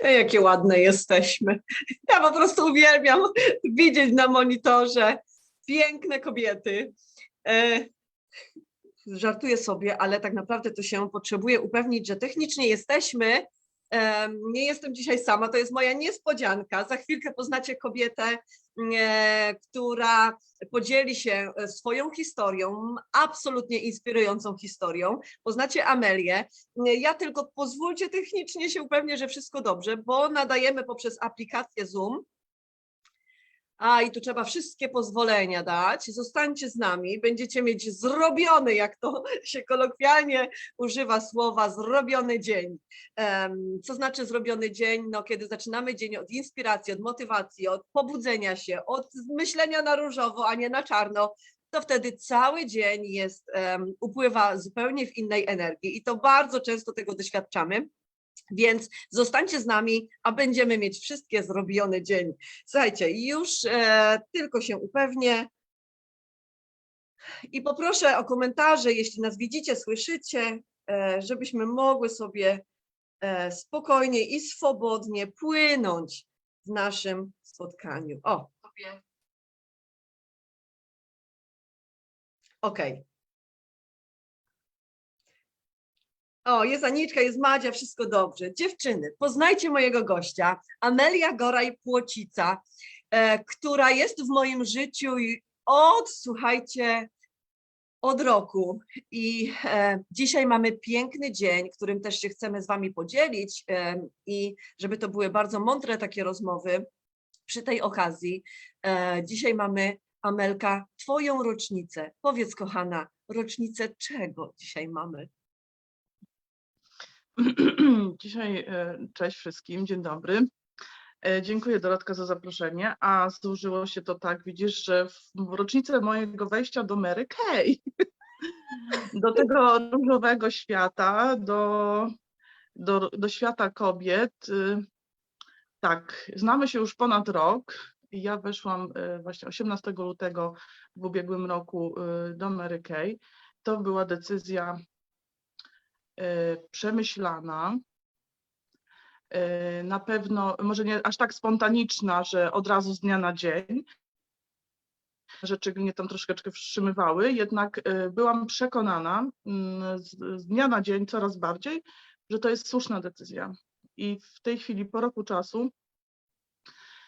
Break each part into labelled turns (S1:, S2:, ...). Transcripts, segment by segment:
S1: Jakie ładne jesteśmy. Ja po prostu uwielbiam widzieć na monitorze piękne kobiety. E, Żartuję sobie, ale tak naprawdę to się potrzebuję upewnić, że technicznie jesteśmy. Nie jestem dzisiaj sama, to jest moja niespodzianka. Za chwilkę poznacie kobietę, e, która podzieli się e, swoją historią, absolutnie inspirującą historią. Poznacie Amelię. Ja tylko pozwólcie technicznie się upewnię, że wszystko dobrze, bo nadajemy poprzez aplikację Zoom. A i tu trzeba wszystkie pozwolenia dać. Zostańcie z nami, będziecie mieć zrobiony, jak to się kolokwialnie używa słowa, zrobiony dzień. Co znaczy zrobiony dzień? No, kiedy zaczynamy dzień od inspiracji, od motywacji, od pobudzenia się, od myślenia na różowo, a nie na czarno, to wtedy cały dzień jest, em, upływa zupełnie w innej energii i to bardzo często tego doświadczamy. Więc zostańcie z nami, a będziemy mieć wszystkie zrobiony dzień. Słuchajcie, już e, tylko się upewnię. I poproszę o komentarze, jeśli nas widzicie, słyszycie, e, żebyśmy mogły sobie e, spokojnie i swobodnie płynąć w naszym spotkaniu. O, sobie. Okej. O, jest Aniczka, jest Madzia, wszystko dobrze. Dziewczyny, poznajcie mojego gościa, Amelia Goraj-Płocica, e, która jest w moim życiu i od, słuchajcie, od roku. I e, dzisiaj mamy piękny dzień, którym też się chcemy z Wami podzielić e, i żeby to były bardzo mądre takie rozmowy przy tej okazji. E, dzisiaj mamy, Amelka, Twoją rocznicę. Powiedz, kochana, rocznicę czego dzisiaj mamy?
S2: Dzisiaj e, cześć wszystkim, dzień dobry. E, Dziękuję Dorotka za zaproszenie, a złożyło się to tak, widzisz, że w rocznicę mojego wejścia do Mary Kay, do tego różowego świata, do, do, do świata kobiet. y, Tak, znamy się już ponad rok. Ja weszłam e, właśnie 18 lutego w ubiegłym roku do Mary Kay. To była decyzja e, przemyślana, e, na pewno, może nie aż tak spontaniczna, że od razu z dnia na dzień. Rzeczy mnie tam troszeczkę wstrzymywały, jednak e, byłam przekonana mm, z, z dnia na dzień coraz bardziej, że to jest słuszna decyzja. I w tej chwili, po roku czasu,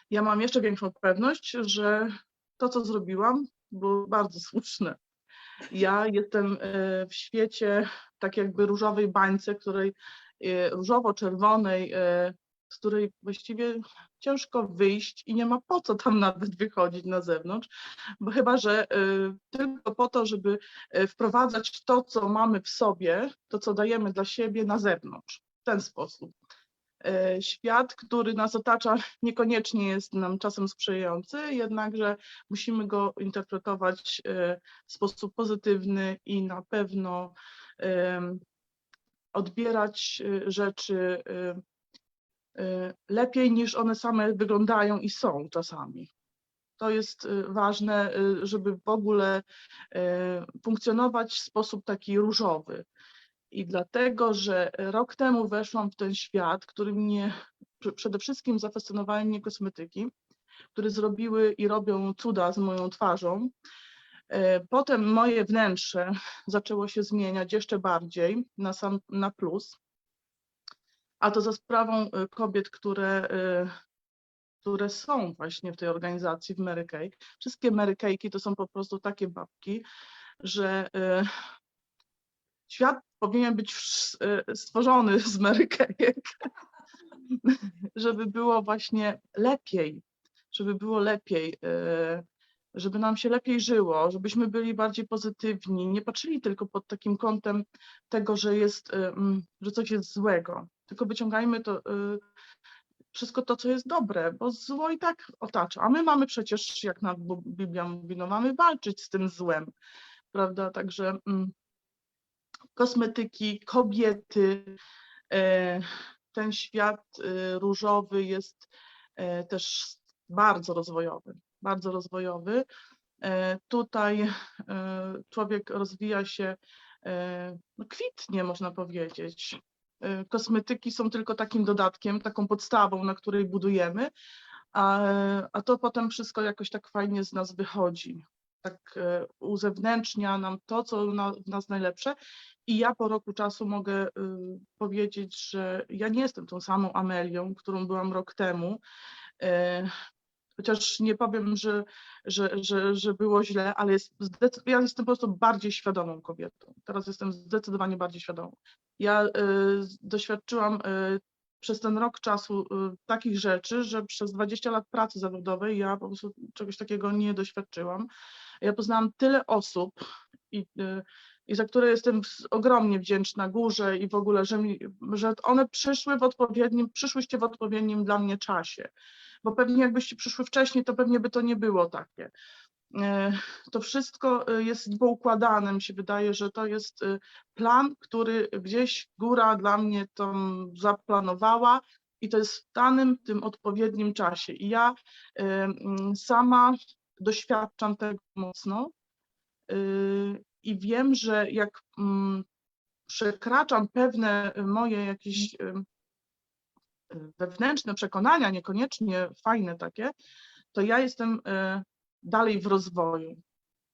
S2: ja mam jeszcze większą pewność, że to, co zrobiłam, było bardzo słuszne. Ja jestem w świecie tak jakby różowej bańce, której e, różowo-czerwonej, e, z której właściwie ciężko wyjść i nie ma po co tam nawet wychodzić na zewnątrz, bo chyba, że e, tylko po to, żeby wprowadzać to, co mamy w sobie, to, co dajemy dla siebie na zewnątrz, w ten sposób. Świat, który nas otacza, niekoniecznie jest nam czasem sprzyjający, jednakże musimy go interpretować w sposób pozytywny i na pewno odbierać e, rzeczy e, e, lepiej niż one same wyglądają i są czasami. To jest ważne, żeby w ogóle funkcjonować w sposób taki różowy. I dlatego, że rok temu weszłam w ten świat, który mnie pr- przede wszystkim zafascynowały mnie kosmetyki, które zrobiły i robią cuda z moją twarzą. E, Potem moje wnętrze zaczęło się zmieniać jeszcze bardziej na sam na plus. A to za sprawą e, kobiet, które, e, które są właśnie w tej organizacji w Mary Kay. Wszystkie Mary Kayki to są po prostu takie babki, że świat powinien być stworzony z Mary Kayek, żeby było właśnie lepiej, żeby było lepiej, żeby nam się lepiej żyło, żebyśmy byli bardziej pozytywni, nie patrzyli tylko pod takim kątem tego, że jest, e, mm, że coś jest złego, tylko wyciągajmy to e, wszystko to, co jest dobre, bo zło i tak otacza, a my mamy przecież, jak nam Biblia mówi, no mamy walczyć z tym złem, prawda, także mm, kosmetyki, kobiety, e, ten świat e, różowy jest e, też bardzo rozwojowy, bardzo rozwojowy. E, Tutaj e, człowiek rozwija się, e, no kwitnie można powiedzieć. y, kosmetyki są tylko takim dodatkiem, taką podstawą, na której budujemy, a, a to potem wszystko jakoś tak fajnie z nas wychodzi. Tak uzewnętrznia nam to, co na, w nas najlepsze. I ja po roku czasu mogę y, powiedzieć, że ja nie jestem tą samą Amelią, którą byłam rok temu. E, chociaż nie powiem, że, że, że, że było źle, ale jest ja jestem po prostu bardziej świadomą kobietą. Teraz jestem zdecydowanie bardziej świadomą. Ja y, doświadczyłam y, przez ten rok czasu y, takich rzeczy, że przez 20 lat pracy zawodowej ja po prostu czegoś takiego nie doświadczyłam. Ja poznałam tyle osób i, i za które jestem ogromnie wdzięczna górze i w ogóle, że, mi, że one przyszły w odpowiednim, przyszłyście w odpowiednim dla mnie czasie bo pewnie jakbyście przyszły wcześniej, to pewnie by to nie było takie. E, To wszystko e, jest poukładane. Mi się wydaje, że to jest e, plan, który gdzieś góra dla mnie to zaplanowała i to jest w danym tym odpowiednim czasie. I ja sama doświadczam tego mocno i wiem, że jak mm, przekraczam pewne moje jakieś em, wewnętrzne przekonania, niekoniecznie fajne takie, to ja jestem e, dalej w rozwoju.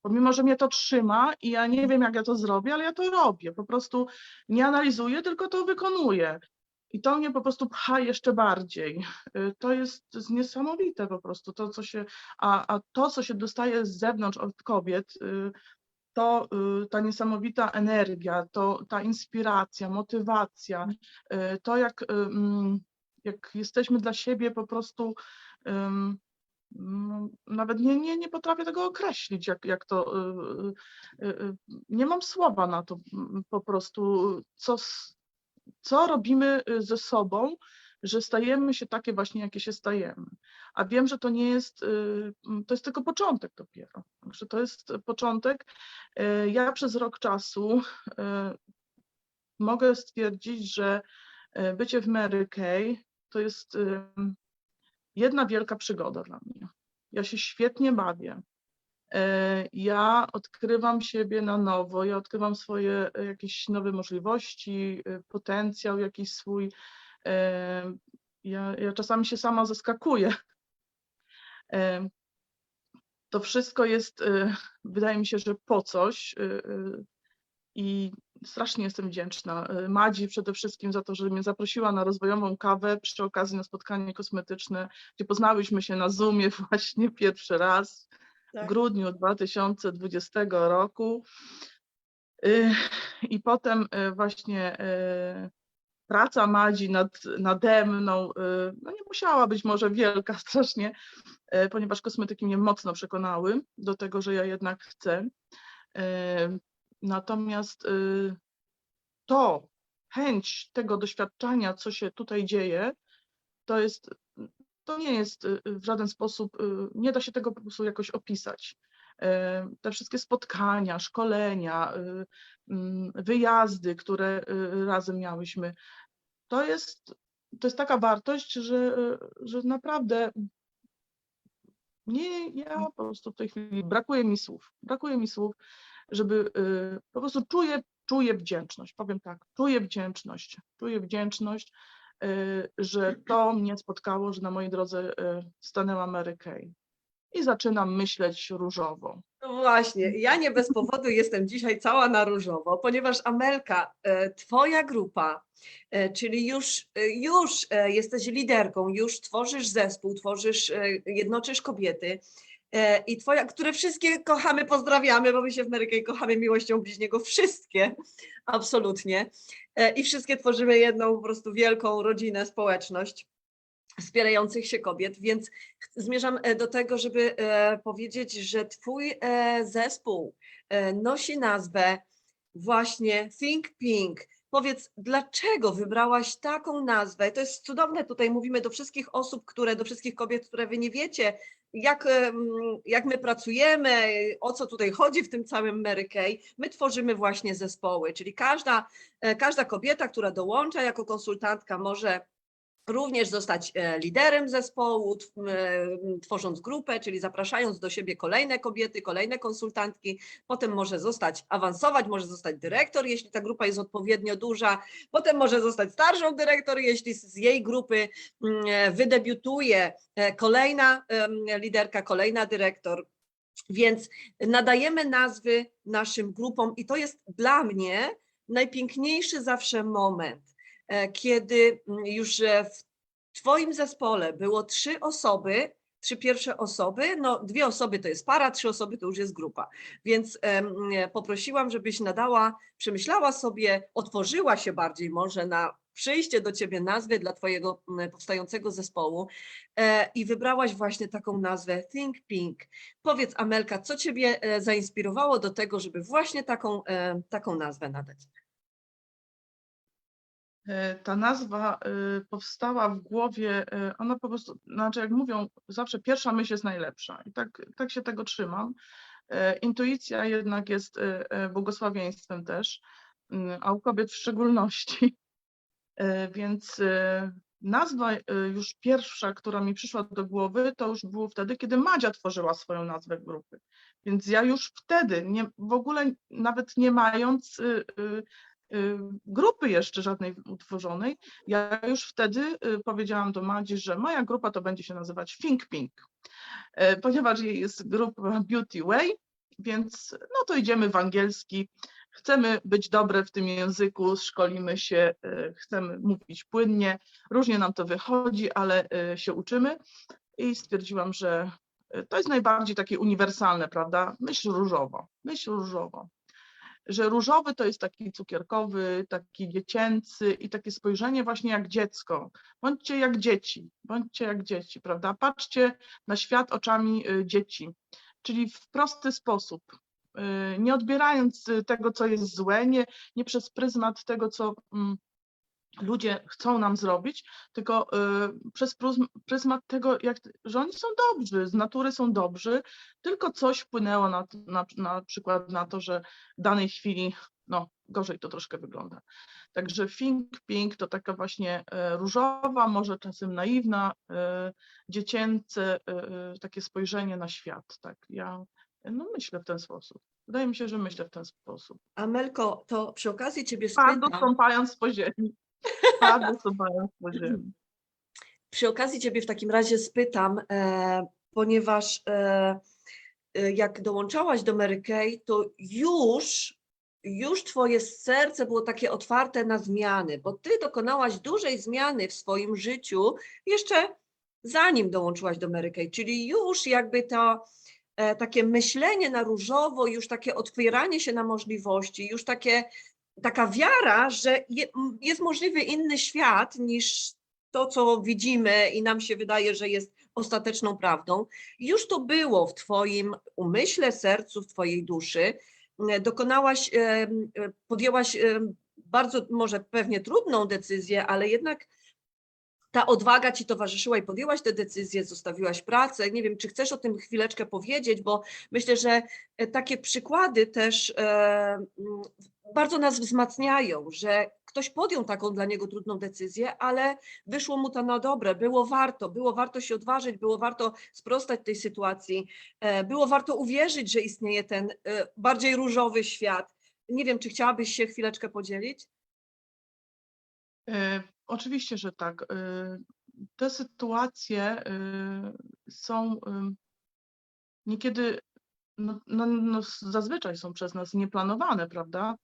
S2: Pomimo, że mnie to trzyma i ja nie wiem, jak ja to zrobię, ale ja to robię. Po prostu nie analizuję, tylko to wykonuję. I to mnie po prostu pcha jeszcze bardziej. To jest, to jest niesamowite po prostu. To, co się, a, a to, co się dostaje z zewnątrz od kobiet, y, to y, ta niesamowita energia, to ta inspiracja, motywacja, y, to jak, y, mm, jak jesteśmy dla siebie po prostu, no, nawet nie, nie, nie potrafię tego określić, jak, jak to, nie mam słowa na to mm, po prostu, co, co robimy ze sobą, że stajemy się takie właśnie, jakie się stajemy. A wiem, że to nie jest, y, mm, to jest tylko początek dopiero. Także to jest początek. Y, Ja przez rok czasu y, mogę stwierdzić, że bycie w Mary Kay to jest jedna wielka przygoda dla mnie. Ja się świetnie bawię. Ja odkrywam siebie na nowo, ja odkrywam swoje jakieś nowe możliwości, potencjał jakiś swój. Ja, ja czasami się sama zaskakuję. To wszystko jest, e, wydaje mi się, że po coś. e, e, I strasznie jestem wdzięczna Madzi przede wszystkim za to, że mnie zaprosiła na rozwojową kawę przy okazji na spotkanie kosmetyczne, gdzie poznałyśmy się na Zoomie właśnie pierwszy raz w
S1: Tak.
S2: grudniu 2020 roku. Y, I potem właśnie praca Madzi nad, nade mną, y, no nie musiała być może wielka strasznie, y, ponieważ kosmetyki mnie mocno przekonały do tego, że ja jednak chcę. Y, Natomiast to, chęć tego doświadczenia, co się tutaj dzieje, to jest, to nie jest w żaden sposób, nie da się tego po prostu jakoś opisać. E, Te wszystkie spotkania, szkolenia, y, mm, wyjazdy, które y, razem miałyśmy, to jest, to jest taka wartość, że, że naprawdę nie, ja po prostu w tej chwili brakuje mi słów, brakuje mi słów, żeby y, po prostu czuję, czuję wdzięczność, powiem tak, czuję wdzięczność, czuję wdzięczność, że to mnie spotkało, że na mojej drodze stanęła Mary Kay. I zaczynam myśleć różowo.
S1: No właśnie, ja nie bez powodu jestem dzisiaj cała na różowo, ponieważ Amelka, e, twoja grupa, e, czyli już, e, już jesteś liderką, już tworzysz zespół, tworzysz, jednoczysz kobiety i twoja, które wszystkie kochamy, pozdrawiamy, bo my się w Merykej kochamy miłością bliźniego, wszystkie, absolutnie. I wszystkie tworzymy jedną po prostu wielką rodzinę, społeczność wspierających się kobiet, więc zmierzam e, do tego, żeby e, powiedzieć, że Twój e, zespół nosi nazwę właśnie Think Pink. Powiedz, dlaczego wybrałaś taką nazwę? To jest cudowne, tutaj mówimy do wszystkich osób, które, do wszystkich kobiet, które wy nie wiecie, jak, jak my pracujemy, o co tutaj chodzi w tym całym Mary Kay. My tworzymy właśnie zespoły, czyli każda, każda kobieta, która dołącza jako konsultantka może również zostać e, liderem zespołu, e, tworząc grupę, czyli zapraszając do siebie kolejne kobiety, kolejne konsultantki. Potem może zostać, awansować, może zostać dyrektor, jeśli ta grupa jest odpowiednio duża. Potem może zostać starszą dyrektor, jeśli z jej grupy e, wydebiutuje kolejna liderka, kolejna dyrektor. Więc nadajemy nazwy naszym grupom i to jest dla mnie najpiękniejszy zawsze moment, kiedy mm, już e, w Twoim zespole było trzy osoby, trzy pierwsze osoby, no dwie osoby to jest para, trzy osoby to już jest grupa. Więc e, poprosiłam, żebyś nadała, przemyślała sobie, otworzyła się bardziej może na przyjście do Ciebie nazwy dla Twojego powstającego zespołu e, i wybrałaś właśnie taką nazwę Think Pink. Powiedz Amelka, co Ciebie e, zainspirowało do tego, żeby właśnie taką, e, taką nazwę nadać?
S2: E, Ta nazwa e, powstała w głowie, e, ona po prostu, znaczy jak mówią, zawsze pierwsza myśl jest najlepsza i tak, tak się tego trzymam. Intuicja jednak jest błogosławieństwem też, mm, a u kobiet w szczególności. Więc nazwa już pierwsza, która mi przyszła do głowy, to już było wtedy, kiedy Madzia tworzyła swoją nazwę grupy. Więc ja już wtedy, nie, w ogóle nawet nie mając y, y, y, grupy jeszcze żadnej utworzonej, ja już wtedy y, powiedziałam do Madzi, że moja grupa to będzie się nazywać Think Pink, E, ponieważ jej jest grupa Beauty Way, więc no to idziemy w angielski. Chcemy być dobre w tym języku, szkolimy się, e, chcemy mówić płynnie. Różnie nam to wychodzi, ale e, się uczymy. I stwierdziłam, że to jest najbardziej takie uniwersalne, prawda? Myśl różowo, myśl różowo. Że różowy to jest taki cukierkowy, taki dziecięcy i takie spojrzenie właśnie jak dziecko. Bądźcie jak dzieci, bądźcie jak dzieci, prawda? Patrzcie na świat oczami y, dzieci, czyli w prosty sposób, y, nie odbierając y, tego, co jest złe, nie, nie przez pryzmat tego, co mm, ludzie chcą nam zrobić, tylko y, przez pryzmat tego, jak, że oni są dobrzy, z natury są dobrzy, tylko coś wpłynęło na, na, na przykład na to, że w danej chwili, no gorzej to troszkę wygląda. Także Think Pink to taka właśnie e, różowa, może czasem naiwna, e, dziecięce e, e, takie spojrzenie na świat. Tak, ja no, myślę w ten sposób. Wydaje mi się, że myślę w ten sposób.
S1: Amelko, to przy okazji Ciebie spytam,
S2: stąpając po ziemi. Ziemi.
S1: przy okazji Ciebie w takim razie spytam, e, ponieważ e, e, jak dołączałaś do Mary Kay, to już, już Twoje serce było takie otwarte na zmiany, bo Ty dokonałaś dużej zmiany w swoim życiu jeszcze zanim dołączyłaś do Mary Kay, czyli już jakby to e, takie myślenie na różowo, już takie otwieranie się na możliwości, już takie, taka wiara, że jest możliwy inny świat niż to, co widzimy i nam się wydaje, że jest ostateczną prawdą. Już to było w Twoim umyśle, sercu, w Twojej duszy. E, Dokonałaś, e, podjęłaś bardzo może pewnie trudną decyzję, ale jednak ta odwaga ci towarzyszyła i podjęłaś te decyzje, zostawiłaś pracę. Nie wiem, czy chcesz o tym chwileczkę powiedzieć, bo myślę, że e, takie przykłady też e, bardzo nas wzmacniają, że ktoś podjął taką dla niego trudną decyzję, ale wyszło mu to na dobre, było warto, było warto się odważyć, było warto sprostać tej sytuacji, e, było warto uwierzyć, że istnieje ten bardziej różowy świat. Nie wiem, czy chciałabyś się chwileczkę podzielić?
S2: Oczywiście, że tak. E, Te sytuacje e, są niekiedy, no, no, no, zazwyczaj są przez nas nieplanowane, prawda?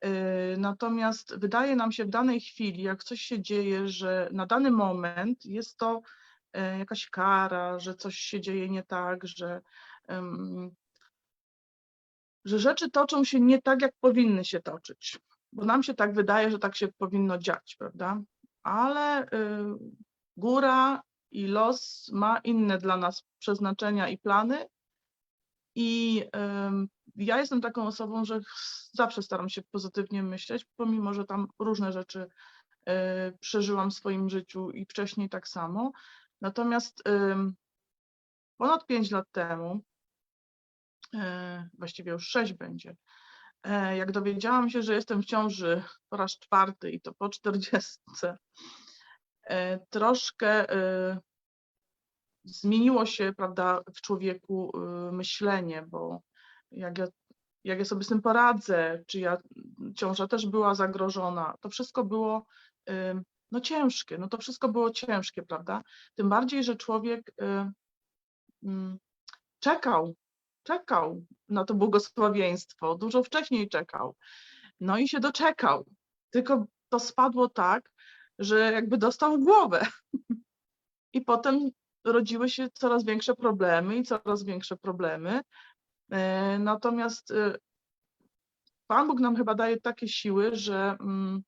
S2: E, Natomiast wydaje nam się w danej chwili, jak coś się dzieje, że na dany moment jest to jakaś kara, że coś się dzieje nie tak, że, że rzeczy toczą się nie tak, jak powinny się toczyć. Bo nam się tak wydaje, że tak się powinno dziać, prawda? Ale y, góra i los ma inne dla nas przeznaczenia i plany. I ja jestem taką osobą, że zawsze staram się pozytywnie myśleć, pomimo że tam różne rzeczy y, przeżyłam w swoim życiu i wcześniej tak samo. Natomiast ponad 5 lat temu, y, właściwie już 6 będzie, jak dowiedziałam się, że jestem w ciąży po raz czwarty i to po czterdziestce, e, troszkę e, zmieniło się, prawda, w człowieku e, myślenie, bo jak ja, jak ja sobie z tym poradzę, czy ja, ciąża też była zagrożona, to wszystko było e, no ciężkie, no to wszystko było ciężkie, prawda? Tym bardziej, że człowiek e, mm, czekał, czekał na to błogosławieństwo, dużo wcześniej czekał. No i się doczekał. Tylko to spadło tak, że jakby dostał głowę. I potem rodziły się coraz większe problemy i coraz większe problemy. E, Natomiast e, Pan Bóg nam chyba daje takie siły, że, mm,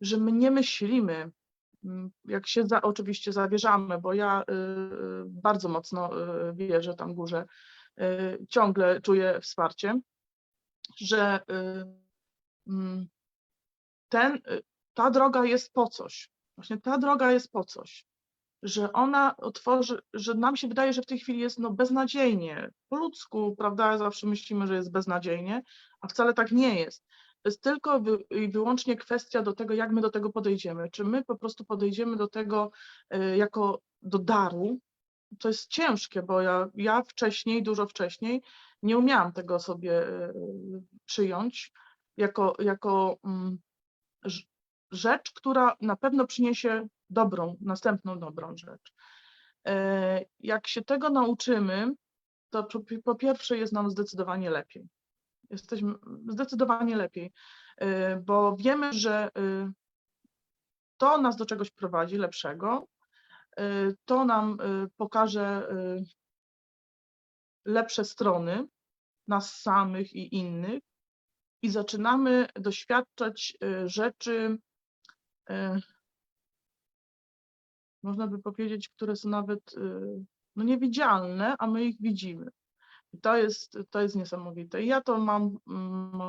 S2: że my nie myślimy, mm, jak się za, oczywiście zawierzamy, bo ja y, bardzo mocno wierzę tam górze, ciągle czuję wsparcie, że y, mm, ten, y, ta droga jest po coś. Właśnie ta droga jest po coś. Że ona otworzy, że nam się wydaje, że w tej chwili jest no beznadziejnie. Po ludzku, prawda, zawsze myślimy, że jest beznadziejnie, a wcale tak nie jest. To jest tylko i wyłącznie kwestia do tego, jak my do tego podejdziemy. Czy my po prostu podejdziemy do tego y, jako do daru, to jest ciężkie, bo ja, ja wcześniej, dużo wcześniej, nie umiałam tego sobie y, przyjąć jako, jako mm, rz- rzecz, która na pewno przyniesie dobrą, następną dobrą rzecz. E, Jak się tego nauczymy, to po- pierwsze jest nam zdecydowanie lepiej. Jesteśmy zdecydowanie lepiej, e, bo wiemy, że e, to nas do czegoś prowadzi lepszego, e, to nam e, pokaże e, lepsze strony nas samych i innych i zaczynamy doświadczać rzeczy, można by powiedzieć, które są nawet no, niewidzialne, a my ich widzimy. I to jest, to jest niesamowite. I ja to mam, mm,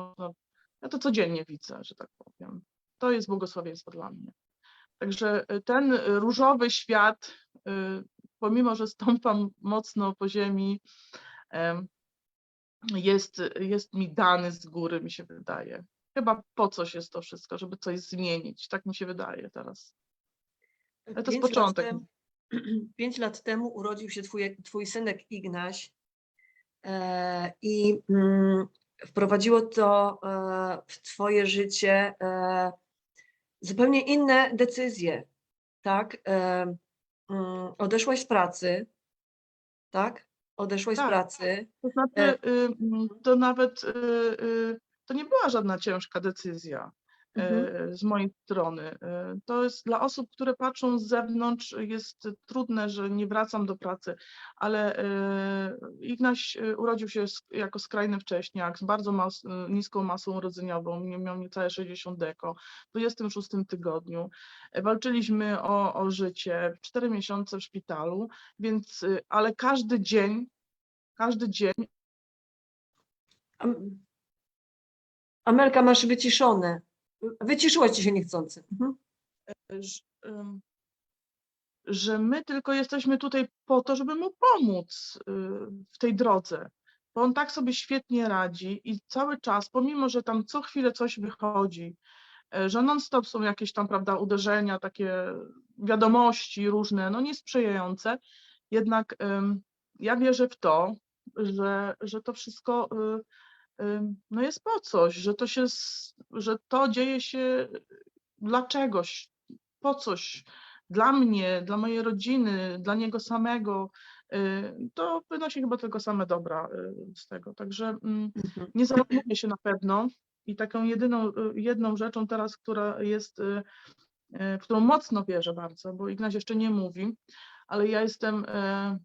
S2: ja to codziennie widzę, że tak powiem. To jest błogosławieństwo dla mnie. Także e, ten e, różowy świat, e, pomimo że stąpam mocno po ziemi, em, jest, jest mi dany z góry, mi się wydaje. Chyba po coś jest to wszystko, żeby coś zmienić. Tak mi się wydaje teraz. Ale to jest
S1: Pięć lat
S2: początek.
S1: temu- Pięć lat temu urodził się twój, twój synek Ignaś e, i mm, wprowadziło to e, w twoje życie e, zupełnie inne decyzje, tak? Mm, odeszłaś z pracy, tak? Odeszłaś z
S2: Tak.
S1: pracy.
S2: To znaczy,
S1: E,
S2: y, mm, to nawet y, y, to nie była żadna ciężka decyzja
S1: Mhm.
S2: e, z mojej strony. E, To jest dla osób, które patrzą z zewnątrz, jest trudne, że nie wracam do pracy, ale e, Ignaś urodził się jako skrajny wcześniak, z bardzo mas, niską masą urodzeniową, nie- miał niecałe 60 deko, w 26 tygodniu. Walczyliśmy o, o życie, 4 miesiące w szpitalu, więc, ale każdy dzień, każdy dzień
S1: Am- Amelka, masz wyciszone. Wyciszyłaś ci się niechcący. Mhm.
S2: ż- ym, że my tylko jesteśmy tutaj po to, żeby mu pomóc y, w tej drodze. Bo on tak sobie świetnie radzi i cały czas, pomimo że tam co chwilę coś wychodzi, e, że non-stop są jakieś tam, prawda, uderzenia, takie wiadomości różne, no niesprzyjające, jednak ym, ja wierzę w to, że, że to wszystko y, no jest po coś, że to się, że to dzieje się dla czegoś, po coś, dla mnie, dla mojej rodziny, dla niego samego, y, to wynosi chyba tylko same dobra y, z tego. Także mm,
S1: Mhm.
S2: nie załamuje się na pewno i taką jedyną, y, jedną rzeczą teraz, która jest, y, y, w którą mocno wierzę bardzo, bo Ignaś jeszcze nie mówi, ale ja jestem, y,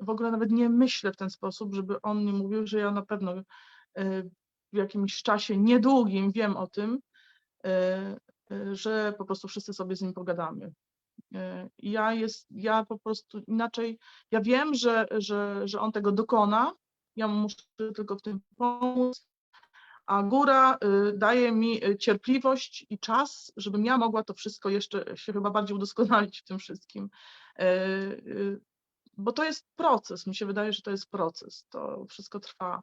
S2: w ogóle nawet nie myślę w ten sposób, żeby on nie mówił, że ja na pewno y, w jakimś czasie niedługim wiem o tym, y, y, że po prostu wszyscy sobie z nim pogadamy. Y, Ja jest, ja po prostu inaczej, ja wiem, że, że, że on tego dokona, ja mu muszę tylko w tym pomóc, a góra y, daje mi y, cierpliwość i czas, żebym ja mogła to wszystko jeszcze się chyba bardziej udoskonalić w tym wszystkim. Y, y, Bo to jest proces, mi się wydaje, że to jest proces, to wszystko trwa.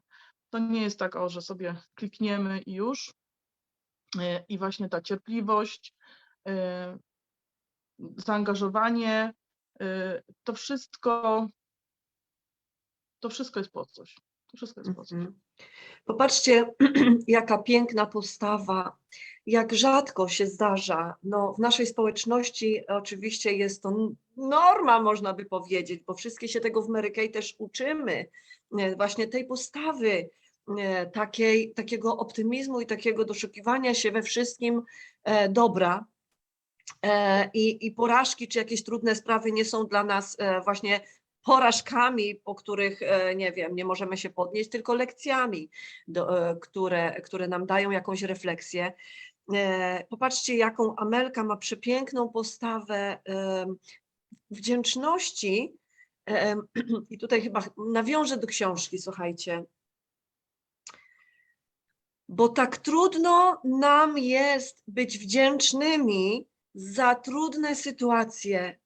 S2: To nie jest tak, o, że sobie klikniemy i już. Y, I właśnie ta cierpliwość, y, zaangażowanie, y, to wszystko, to wszystko jest po coś. To wszystko jest po coś.
S1: Mhm. Popatrzcie, jaka piękna postawa, jak rzadko się zdarza. No, w naszej społeczności oczywiście jest to norma, można by powiedzieć, bo wszystkie się tego w Mary Kay też uczymy. e, Właśnie tej postawy, e, takiej, takiego optymizmu i takiego doszukiwania się we wszystkim e, dobra. E, I, I porażki czy jakieś trudne sprawy nie są dla nas e, właśnie porażkami, po których, e, nie wiem, nie możemy się podnieść, tylko lekcjami, do, e, które, które nam dają jakąś refleksję. E, Popatrzcie, jaką Amelka ma przepiękną postawę wdzięczności. I tutaj chyba nawiążę do książki, słuchajcie. Bo tak trudno nam jest być wdzięcznymi za trudne sytuacje,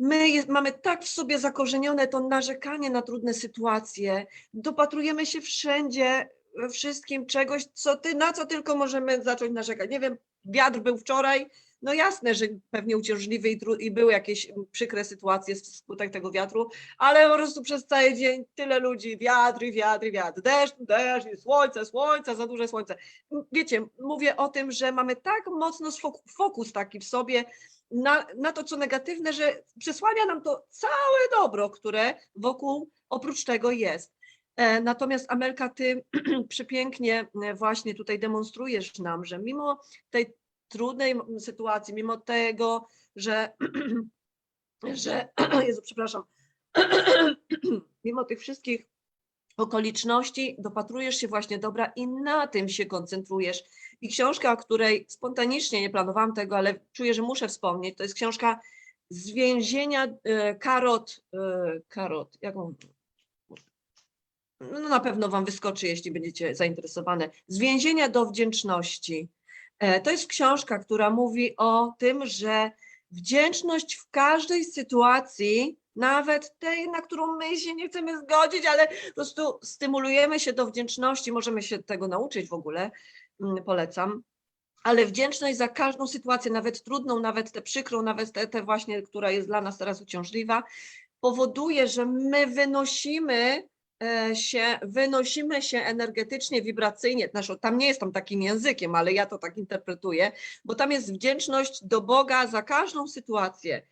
S1: My jest, mamy tak w sobie zakorzenione to narzekanie na trudne sytuacje, dopatrujemy się wszędzie, wszystkim czegoś, co ty, na co tylko możemy zacząć narzekać. Nie wiem, wiatr był wczoraj, no jasne, że pewnie uciążliwy i, i były jakieś mm, przykre sytuacje wskutek tego wiatru, ale po prostu przez cały dzień tyle ludzi, wiatr i wiatr deszcz, deszcz, słońce, słońce, za duże słońce. Wiecie, mówię o tym, że mamy tak mocno fokus taki w sobie, na, na to, co negatywne, że przesłania nam to całe dobro, które wokół oprócz tego jest. E, Natomiast Amelka, ty przepięknie e, właśnie tutaj demonstrujesz nam, że mimo tej trudnej sytuacji, mimo tego, że, że Jezu, przepraszam, mimo tych wszystkich okoliczności dopatrujesz się właśnie dobra i na tym się koncentrujesz. I książka, o której spontanicznie nie planowałam tego, ale czuję, że muszę wspomnieć, to jest książka z więzienia e, Karot, e, Karot, jaką? No na pewno Wam wyskoczy, jeśli będziecie zainteresowane. Z więzienia do wdzięczności. E, To jest książka, która mówi o tym, że wdzięczność w każdej sytuacji, nawet tej, na którą my się nie chcemy zgodzić, ale po prostu stymulujemy się do wdzięczności, możemy się tego nauczyć w ogóle, mm, polecam. Ale wdzięczność za każdą sytuację, nawet trudną, nawet tę przykrą, nawet tę właśnie, która jest dla nas teraz uciążliwa, powoduje, że my wynosimy się, wynosimy się energetycznie, wibracyjnie, znaczy tam nie jestem takim językiem, ale ja to tak interpretuję, bo tam jest wdzięczność do Boga za każdą sytuację.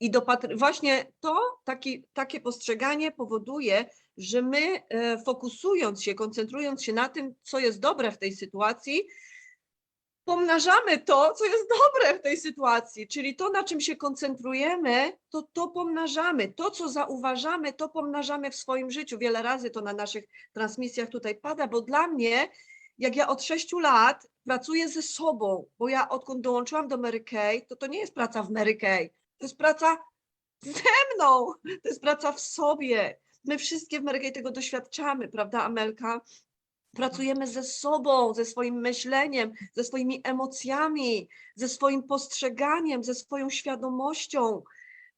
S1: I właśnie to, taki, takie postrzeganie powoduje, że my e, fokusując się, koncentrując się na tym, co jest dobre w tej sytuacji, pomnażamy to, co jest dobre w tej sytuacji, czyli to, na czym się koncentrujemy, to to pomnażamy. To, co zauważamy, to pomnażamy w swoim życiu. Wiele razy to na naszych transmisjach tutaj pada, bo dla mnie, jak ja od sześciu lat pracuję ze sobą, bo ja odkąd dołączyłam do Mary Kay, to to nie jest praca w Mary Kay, to jest praca ze mną, to jest praca w sobie. My wszystkie w Mary Kay tego doświadczamy, prawda, Amelka? Pracujemy ze sobą, ze swoim myśleniem, ze swoimi emocjami, ze swoim postrzeganiem, ze swoją świadomością.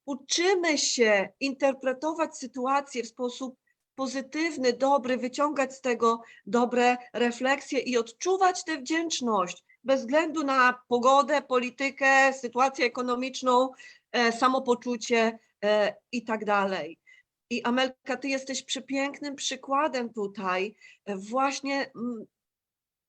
S1: Uczymy się interpretować sytuacje w sposób pozytywny, dobry, wyciągać z tego dobre refleksje i odczuwać tę wdzięczność bez względu na pogodę, politykę, sytuację ekonomiczną, e, samopoczucie e, i Amelka, ty jesteś przepięknym przykładem tutaj e, właśnie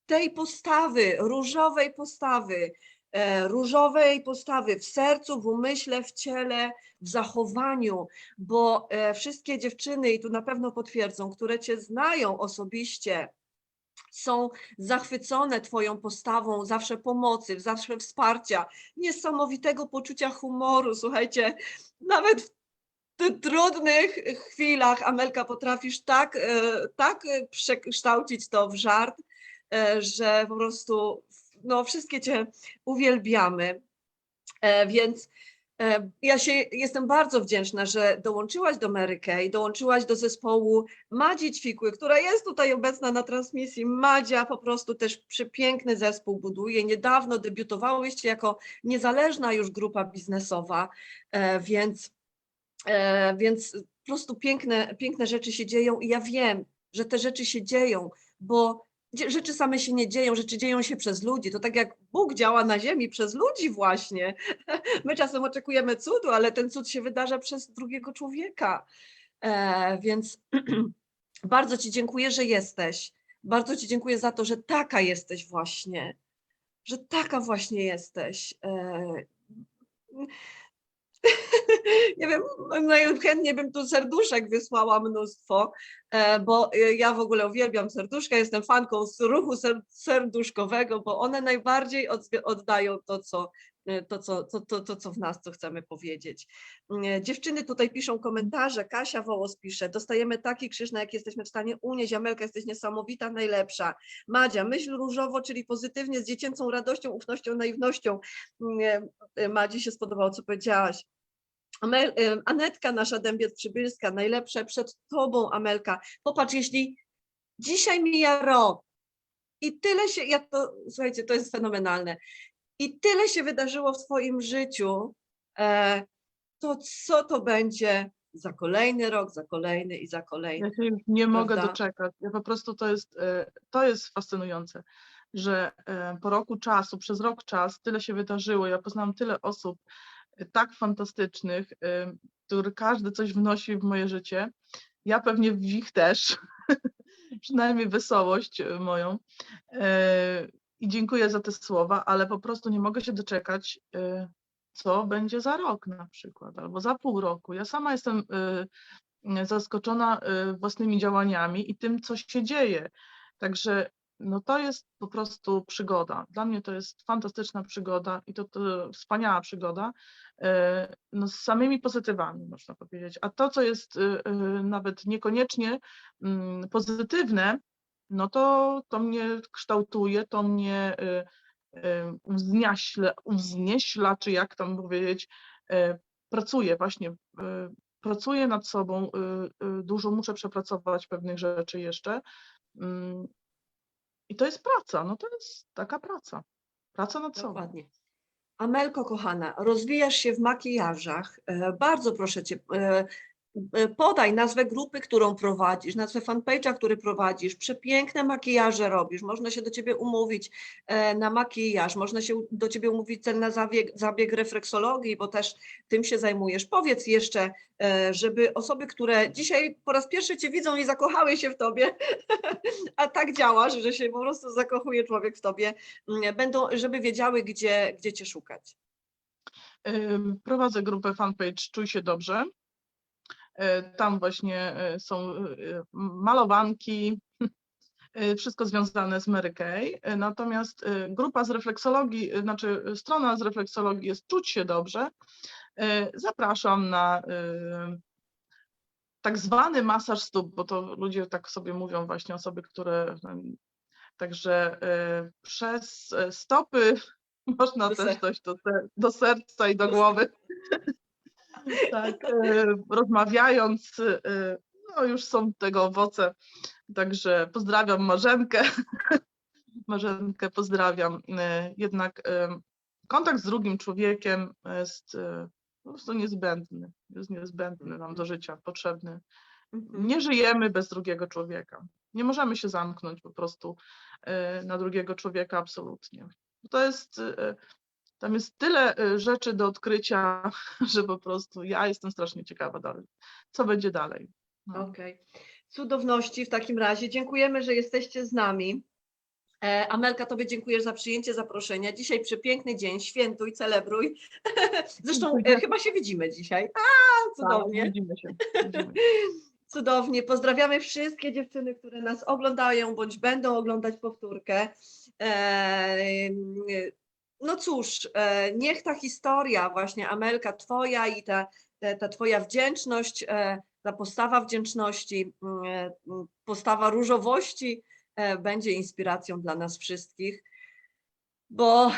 S1: tej postawy, różowej postawy, e, różowej postawy w sercu, w umyśle, w ciele, w zachowaniu, bo e, wszystkie dziewczyny, i tu na pewno potwierdzą, które cię znają osobiście, są zachwycone Twoją postawą, zawsze pomocy, zawsze wsparcia, niesamowitego poczucia humoru. Słuchajcie, nawet tych trudnych chwilach, Amelka, potrafisz tak, e, tak przekształcić to w żart, e, że po prostu no, wszystkie Cię uwielbiamy. E, Więc ja się jestem bardzo wdzięczna, że dołączyłaś do Mary Kay, dołączyłaś do zespołu Madzi Ćwikły, która jest tutaj obecna na transmisji. Madzia po prostu też przepiękny zespół buduje. Niedawno debiutowałyście jako niezależna już grupa biznesowa, więc, więc po prostu piękne, piękne rzeczy się dzieją i ja wiem, że te rzeczy się dzieją, bo rzeczy same się nie dzieją, rzeczy dzieją się przez ludzi. To tak jak Bóg działa na ziemi przez ludzi właśnie. My czasem oczekujemy cudu, ale ten cud się wydarza przez drugiego człowieka. E, więc bardzo Ci dziękuję, że jesteś. Bardzo Ci dziękuję za to, że taka jesteś właśnie. Że taka właśnie jesteś. Nie wiem, najchętniej bym tu serduszek wysłała mnóstwo, e, bo e, ja w ogóle uwielbiam serduszka, jestem fanką ruchu ser- serduszkowego, bo one najbardziej oddają to, co, e, to, co, to, to, to, co w nas, co chcemy powiedzieć. E, Dziewczyny tutaj piszą komentarze, Kasia Wołos pisze, dostajemy taki krzyż, na jaki jesteśmy w stanie unieść, Amelka jesteś niesamowita, najlepsza. Madzia, myśl różowo, czyli pozytywnie, z dziecięcą radością, ufnością, naiwnością. Mm, Madzi się spodobało, co powiedziałaś. Amel, em, Anetka, nasza dębiec przybylska, najlepsze przed tobą, Amelka. Popatrz, jeśli dzisiaj mija rok i tyle się, ja to, słuchajcie, to jest fenomenalne, i tyle się wydarzyło w twoim życiu, e, to co to będzie za kolejny rok, za kolejny i za kolejny.
S2: Ja się już nie mogę
S1: Prawda?
S2: doczekać. Ja po prostu to jest, e, to jest fascynujące, że e, po roku czasu, przez rok czas tyle się wydarzyło. Ja poznałam tyle osób tak fantastycznych, który każdy coś wnosi w moje życie. Ja pewnie w ich też, przynajmniej wesołość e, moją. E, I dziękuję za te słowa, ale po prostu nie mogę się doczekać, e, co będzie za rok na przykład, albo za pół roku. Ja sama jestem zaskoczona y, własnymi działaniami i tym, co się dzieje. Także no to jest po prostu przygoda. Dla mnie to jest fantastyczna przygoda i to, to wspaniała przygoda, e, no z samymi pozytywami można powiedzieć. A to, co jest y, y, nawet niekoniecznie mm, pozytywne, no to, to mnie kształtuje, to mnie wznieśla, czy jak tam powiedzieć, e, pracuje właśnie pracuję nad sobą, dużo muszę przepracować pewnych rzeczy jeszcze. I to jest praca, no to jest taka praca. Praca nad sobą.
S1: Dokładnie. Amelko, kochana, rozwijasz się w makijażach. E, Bardzo proszę Cię, e, podaj nazwę grupy, którą prowadzisz, nazwę fanpage'a, który prowadzisz. Przepiękne makijaże robisz. Można się do Ciebie umówić e, na makijaż, można się do Ciebie umówić na zabieg, zabieg refleksologii, bo też tym się zajmujesz. Powiedz jeszcze, e, żeby osoby, które dzisiaj po raz pierwszy Cię widzą i zakochały się w Tobie, a tak działasz, że się po prostu zakochuje człowiek w Tobie, będą, żeby wiedziały, gdzie, gdzie Cię szukać.
S2: Prowadzę grupę fanpage Czuj się dobrze. E, Tam właśnie e, są e, malowanki, wszystko związane z Mary Kay. Natomiast grupa z refleksologii, znaczy strona z refleksologii jest Czuć się dobrze. Zapraszam na tak zwany masaż stóp, bo to ludzie tak sobie mówią właśnie osoby, które także przez stopy można też dojść do, do serca i Do głowy. tak, e, rozmawiając, e, no już są tego owoce, także pozdrawiam Marzenkę. Marzenkę pozdrawiam. E, Jednak kontakt z drugim człowiekiem jest po prostu niezbędny, jest niezbędny nam do życia, potrzebny.
S1: Mhm.
S2: Nie żyjemy bez drugiego człowieka. Nie możemy się zamknąć po prostu na drugiego człowieka absolutnie. To jest, tam jest tyle e, rzeczy do odkrycia, że po prostu ja jestem strasznie ciekawa dalej. Co będzie dalej? No.
S1: Okej. Cudowności w takim razie. Dziękujemy, że jesteście z nami. E, Amelka, Tobie dziękuję za przyjęcie zaproszenia. Dzisiaj przepiękny dzień, świętuj, celebruj. Zresztą e, chyba się widzimy dzisiaj. A,
S2: Tak,
S1: cudownie.
S2: Widzimy się. Widzimy.
S1: Cudownie. Pozdrawiamy wszystkie dziewczyny, które nas oglądają bądź będą oglądać powtórkę. E, No cóż, e, niech ta historia, właśnie Amelka, Twoja i ta, ta, Twoja wdzięczność, e, ta postawa wdzięczności, mm, e, mm, postawa różowości będzie inspiracją dla nas wszystkich. Bo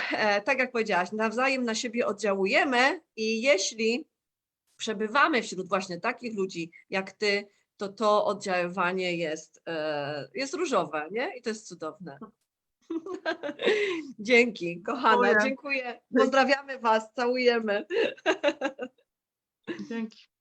S1: tak jak powiedziałaś, nawzajem na siebie oddziałujemy i jeśli przebywamy wśród właśnie takich ludzi jak ty, to to oddziaływanie jest, jest różowe, nie? I to jest cudowne. Dzięki, kochana,
S2: Dziękuję.
S1: dziękuję. Pozdrawiamy Was, całujemy.
S2: Dzięki.